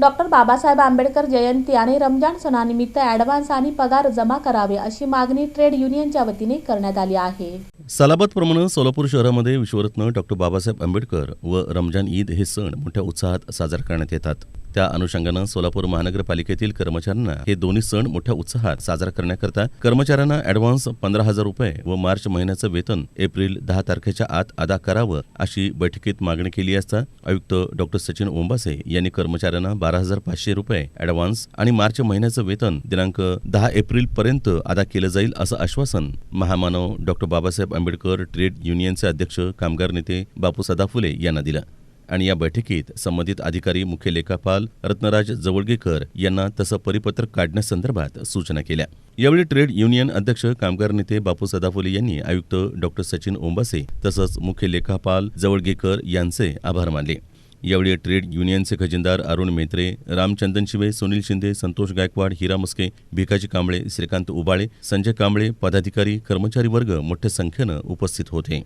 Doctor Babasaheb Ambedkar जयंती आणि रमजान सणानिमित्त advance आणि पगार जमा करावे अशी मागणी ट्रेड युनियनच्या वतीने करण्यात आली आहे. सलाबतप्रमाणे सोलापूर शहरामध्ये विश्वरत्न डॉक्टर बाबासाहेब आंबेडकर व रमजान ईद हे सण मोठ्या उत्साहात साजरा करण्यात येतात. त्या अनुषंगानं सोलापूर महानगरपालिकेतील कर्मचाऱ्यांना हे दोन्ही सण मोठ्या उत्साहात साजरा करण्याकरता कर्मचाऱ्यांना ॲडव्हान्स पंधरा हजार रुपये व मार्च महिन्याचं वेतन एप्रिल दहा तारखेच्या आत अदा करावं अशी बैठकीत मागणी केली असता आयुक्त डॉक्टर सचिन ओंबासे यांनी कर्मचाऱ्यांना बारा हजार पाचशे रुपये ॲडव्हान्स आणि मार्च महिन्याचं वेतन दिनांक दहा एप्रिल पर्यंत अदा केलं जाईल असं आश्वासन महामानव डॉक्टर बाबासाहेब आंबेडकर ट्रेड युनियनचे अध्यक्ष कामगार नेते बापू सदाफुले यांना दिला. आणि या बैठकीत संबंधित अधिकारी मुख्य लेखापाल रत्नराज जवळगेकर यांना तसं परिपत्रक काढण्यासंदर्भात सूचना केल्या. यावेळी ट्रेड युनियन अध्यक्ष कामगार नेते बापू सदाफुले यांनी आयुक्त डॉक्टर सचिन ओंबासे तसंच मुख्य लेखापाल जवळगेकर यांचे आभार मानले. यावेळी ट्रेड युनियनचे खजिनदार अरुण मेत्रे रामचंदन शिवे सुनील शिंदे संतोष गायकवाड हिरा मस्के भिकाजी कांबळे श्रीकांत उबाळे संजय कांबळे पदाधिकारी कर्मचारी वर्ग मोठ्या संख्येनं उपस्थित होते.